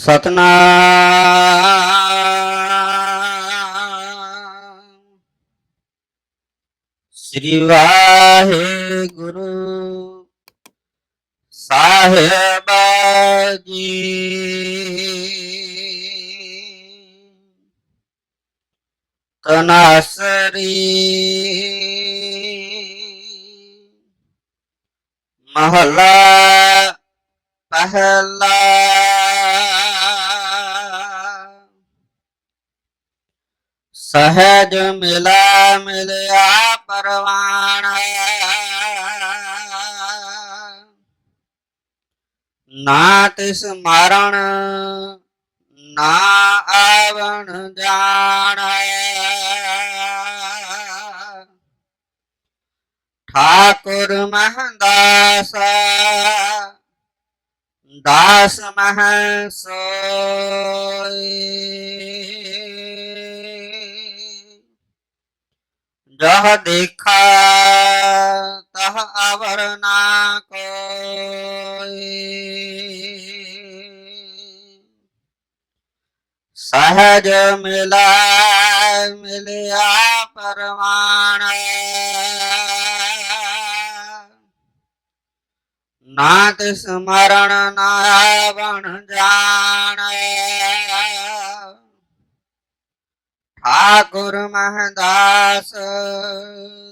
ਸਤਨਾਮ। ਸ੍ਰੀ ਵਾਹਿਗੁਰੂ ਸਾਹਿਬ ਜੀ। ਤਨਾਸਰੀ ਮਹਲਾ ਪਹਿਲਾ ਸਹਿਜ ਮਿਲਾ ਮਿਲਿਆ ਪਰਵਾਣਾ। ਨਾ ਤਿਸ ਮਾਰਣ ਨਾ ਆਵਣ ਜਾਣ। ਠਾਕੁਰ ਮਹਦਾਸ, ਦਾਸ ਮਹ ਸੋਈ ਜਹ ਦੇਖਾ, ਤਹ ਅਵਰ ਨਾ ਕੋਈ। ਸਹਜ ਮਿਲਾ, ਮਿਲਿਆ ਪਰਮਾਨ ਨਾ ਤਿਸ ਮਰਨ ਨਾ ਬਣ ਜਾਣ। ਠਾਕੁਰ ਮਹਦਾਸ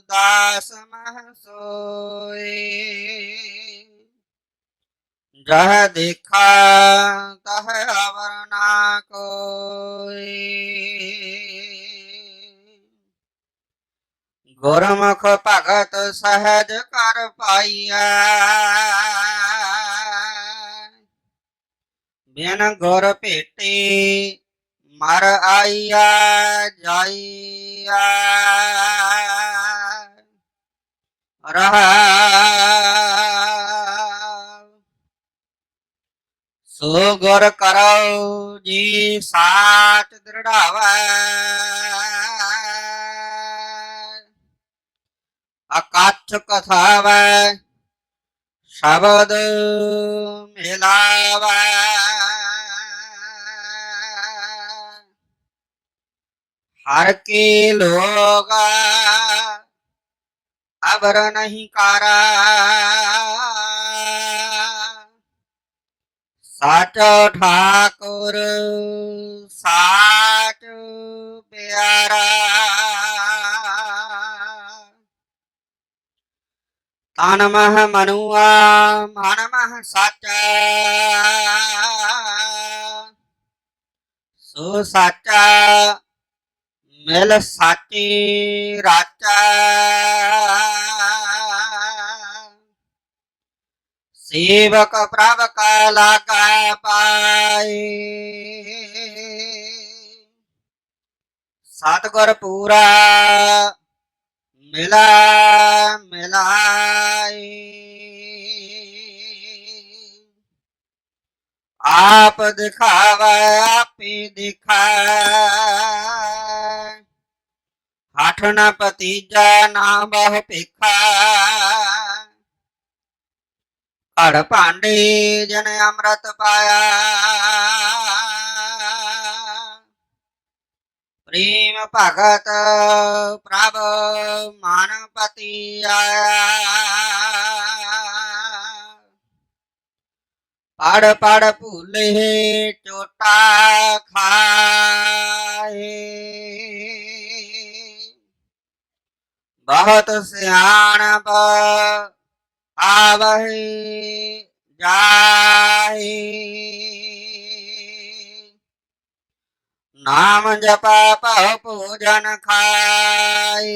ਦਾਸ ਮਹ ਸੋਏ ਜਹ ਦੇਖਾ ਤਹ ਅਵਰ ਨਾ ਕੋਈ ਗੁਰਮੁਖ ਭਗਤ ਸਹਜ ਕਰ ਪਾਈਐ ਬਿਨ ਗੁਰ ਭੇਟੀ ਮਰ ਆਈਆ ਜਾਈਆ ਰਹਾ ਸੋ ਗੁਰ ਕਰੋ ਜੀ ਸਾਚ ਦ੍ਰਿੜਾਵੈ ਅਕਥ ਕਥਾਵੈ ਹਰ ਕੇ ਲੋਗਾ ਅਬਰ ਨਹੀਂ ਕਾਰਾ ਸਾਚੋ ਠਾਕੁਰ ਸਾਚ ਪਿਆਰਾ ਤਨ ਮਹ ਮਨੁਆ ਮਨ ਮਹ ਸਾਚਾ ਸੋ ਸਾਚਾ ਮਿਲ ਸਾਚੀ ਰਾਚਾ। ਸੇਵਕ ਪ੍ਰਭ ਕਾ ਲਾਗਾ ਪਾਏ। ਸਤਗੁਰ ਪੂਰਾ ਮਿਲਾ ਮਿਲਾਈ ਆਪ ਦਿਖਾਵੇ, ਆਪੇ ਦਿਖਾ। ਹਠ ਨ ਪਤੀਜਾ ਨਾ ਬਹੁ ਭਿਖਾ। ਘੜ ਭਾਂਡੇ ਜਨ ਅੰਮ੍ਰਿਤ ਪਾਇਆ। ਪ੍ਰੇਮ ਭਗਤ ਪ੍ਰਭ ਮਾਨਪਤੀ ਆਇਆ। ਪੜ ਪੜ ਭੂਲੇ ਚੋਟਾ ਖਾਏ। ਬਹੁਤ ਸਿਆਣਪ ਆਵਹਿ ਜਾਹੀ। ਨਾਮ ਜਪਾ ਭਉ ਭੋਜਨ ਖਾਈ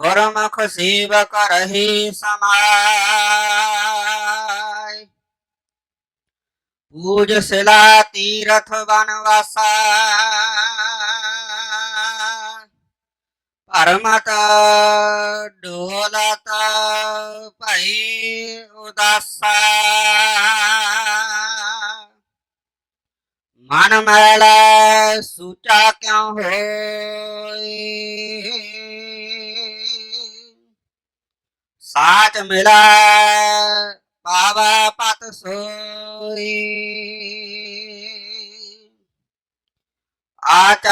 ਗੁਰਮੁਖ ਸੇਵਕ ਰਹੀ ਸਮਾਈ ਪੂਜ ਸਿਲਾ ਤੀਰਥ ਬਨਵਾਸਾ ਪਰਮਤ ਡੋਲਤ ਭਈ ਉਦਾਸਾ। ਮਨ ਮੈਲ ਸੂਚਾ ਕਿਉ ਹੋਈ? ਸਾਚ ਮਿਲਾ ਪਾਵਾ ਪਤ ਸੋਈ। ਹੋਈ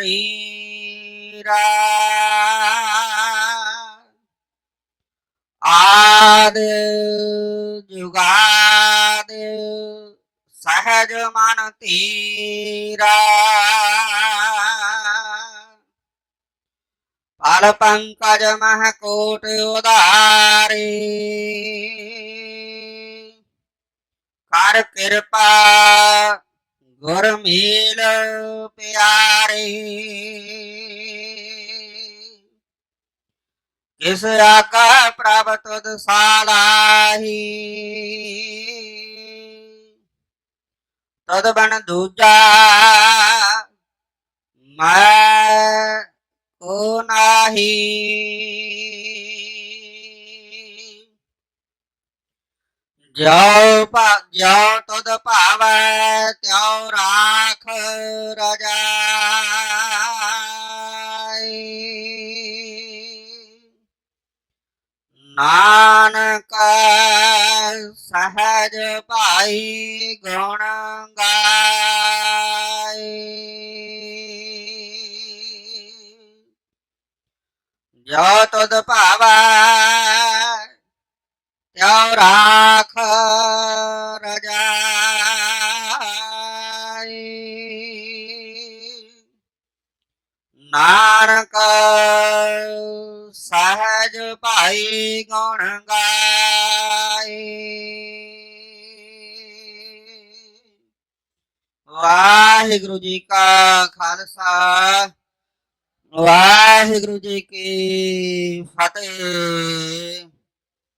ਸਰੀਰਾ ਆਦ ਜੁਗਾਦ ਸਹਜ ਮਨ ਤੀਰਾ। ਪਲ ਪੰਕਜ ਮਹ ਕੋਟ ਉਦਾਰੀ ਕਰ ਕਿਰਪਾ ਗੁਰ ਮੀਲ ਪਿਆਰੇ। ਕਿਸ ਆਕਾ ਪ੍ਰਭ ਤੁਧ ਸਾਲਾਹੀ। ਤਦ ਬਨ ਦੂਜਾ ਮੈਂ ਕੋ ਨਾਹੀ। ਜੋ ਭਾ ਜੋ ਤੁਧ ਭਾਵੈ, ਤਿਉ ਰਾਖ ਰਜਾਈ। ਨਾਨਕ ਸਹਜ ਭਾਈ ਗੁਣ ਗਾਈ। ਜੋ ਤੁਧ ਭਾਵੈ ਤਿਉ ਰਾਖ, ਰਜਾਈ। ਨਾਨਕ ਸਹਜ ਭਾਈ ਗੁਣ ਗਾਏ ਵਾਹਿਗੁਰੂ ਜੀ ਕਾ ਖਾਲਸਾ, ਵਾਹਿਗੁਰੂ ਜੀ ਕੀ ਫਤਿਹ।